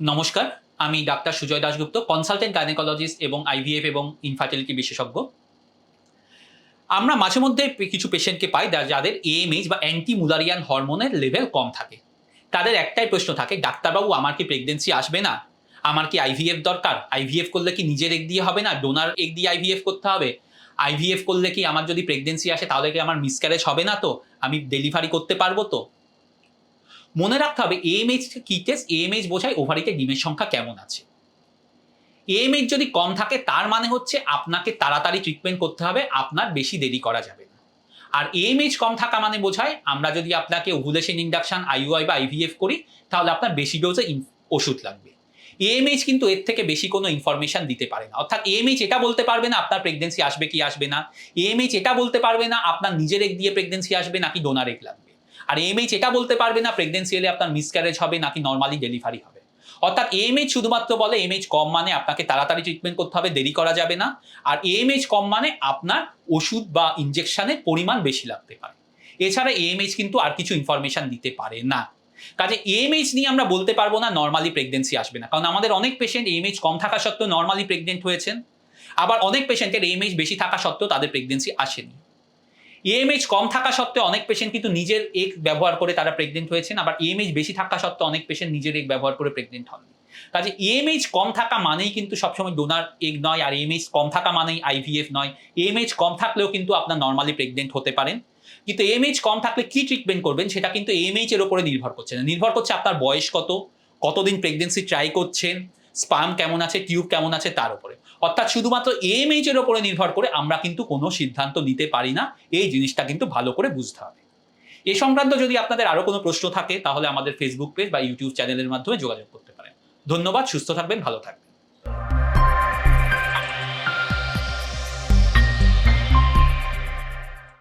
নমস্কার, আমি doctor Sujoy Dasgupta consultant gynaecologist এবং আইভিএফ এবং ইনফার্টিলিটি বিশেষজ্ঞ। আমরা মাঝে মধ্যে কিছু পেশেন্টকে পাই যাদের এএমএইচ বা অ্যান্টি মুলারিয়ান হরমোনের লেভেল কম থাকে। তাদের একটাই প্রশ্ন থাকে, ডাক্তারবাবু, আমার কি প্রেগনেন্সি আসবে না? আমার কি আইভিএফ দরকার? আইভিএফ করলে কি নিজের এগ দিয়ে হবে না? ডোনার এগ দিয়ে আইভিএফ করতে হবে? আইভিএফ করলে কি আমার যদি প্রেগনেন্সি আসে, তাহলে কি আমার মিসক্যারেজ হবে না তো? আমি ডেলিভারি করতে পারব তো? মনে রাখতে হবে এএমএইচ কি টেস্ট এএমএইচ বোঝায় ওভারিতে ডিমের সংখ্যা কেমন আছে। এএমএইচ যদি কম থাকে, তার মানে হচ্ছে আপনাকে তাড়াতাড়ি ট্রিটমেন্ট করতে হবে, আপনার বেশি দেরি করা যাবে না। আর এএমএইচ কম থাকা মানে বোঝায়, আমরা যদি আপনাকে ওভুলেশন ইন্ডাকশন আইইউআই বা আইভিএফ করি, তাহলে আপনার বেশি ডোজে ওষুধ লাগবে। এএমএইচ কিন্তু এর থেকে বেশি কোনো ইনফরমেশন দিতে পারে না। অর্থাৎ এম এএমএইচ এটা বলতে পারবে না, আপনার প্রেগনেন্সি আসবে কি আসবে না। এম এএমএইচ এটা বলতে পারবে না, আপনার নিজের এগ দিয়ে প্রেগনেন্সি আসবে নাকি ডোনার এগ লাগবে। আর এএমএইচ এটা বলতে পারবে না প্রেগনেন্সি এলে আপনার মিসক্যারেজ হবে, নাকি নর্মালি ডেলিভারি হবে। অর্থাৎ এএমএইচ শুধুমাত্র বলে এমএইচ কম মানে আপনাকে তাড়াতাড়ি ট্রিটমেন্ট করতে হবে, দেরি করা যাবে না। আর এএমএইচ কম মানে আপনার ওষুধ বা ইনজেকশনের পরিমাণ বেশি লাগতে পারে। এছাড়া এএমএইচ কিন্তু আর কিছু ইনফরমেশন দিতে পারে না। কাজে এএমএইচ নিয়ে আমরা বলতে পারব না নর্মালি প্রেগনেন্সি আসবে না। কারণ আমাদের অনেক পেশেন্ট এএমএইচ কম থাকা সত্ত্বেও নর্মালি প্রেগনেন্ট হয়েছেন। আবার অনেক পেশেন্টের এএমএইচ বেশি থাকা সত্ত্বেও তাদের প্রেগনেন্সি আসেনি। এএমএইচ কম থাকা সত্ত্বেও অনেক পেশেন্ট কিন্তু নিজের এগ ব্যবহার করে তারা প্রেগনেন্ট হয়েছেন, আবার এএমএইচ বেশি থাকা সত্ত্বেও অনেক পেশেন্ট নিজের এগ ব্যবহার করে প্রেগনেন্ট হননি। কাজে এএমএইচ কম থাকা মানেই কিন্তু সবসময় ডোনার এগ নয়, আর এএমএইচ কম থাকা মানেই আইভিএফ নয়। এএমএইচ কম থাকলেও কিন্তু আপনার নর্মালি প্রেগনেন্ট হতে পারেন। কিন্তু এএমএইচ কম থাকলে কি ট্রিটমেন্ট করবেন সেটা কিন্তু এএমএইচ এর উপরে নির্ভর করছে না। নির্ভর করছে আপনার বয়স কত, কতদিন প্রেগনেন্সি ট্রাই করছেন স্পাম কেমন আছে, টিউব কেমন আছে তার উপরে। অর্থাৎ শুধুমাত্র এএমএইচ এর উপরে নির্ভর করে আমরা কিন্তু কোনো সিদ্ধান্ত নিতে পারি না, এই জিনিসটা কিন্তু ভালো করে বুঝতে হবে। এ সংক্রান্ত যদি আপনাদের আরও কোনো প্রশ্ন থাকে, তাহলে আমাদের ফেসবুক পেজ বা ইউটিউব চ্যানেলের মাধ্যমে যোগাযোগ করতে পারেন। ধন্যবাদ, সুস্থ থাকবেন, ভালো থাকবেন।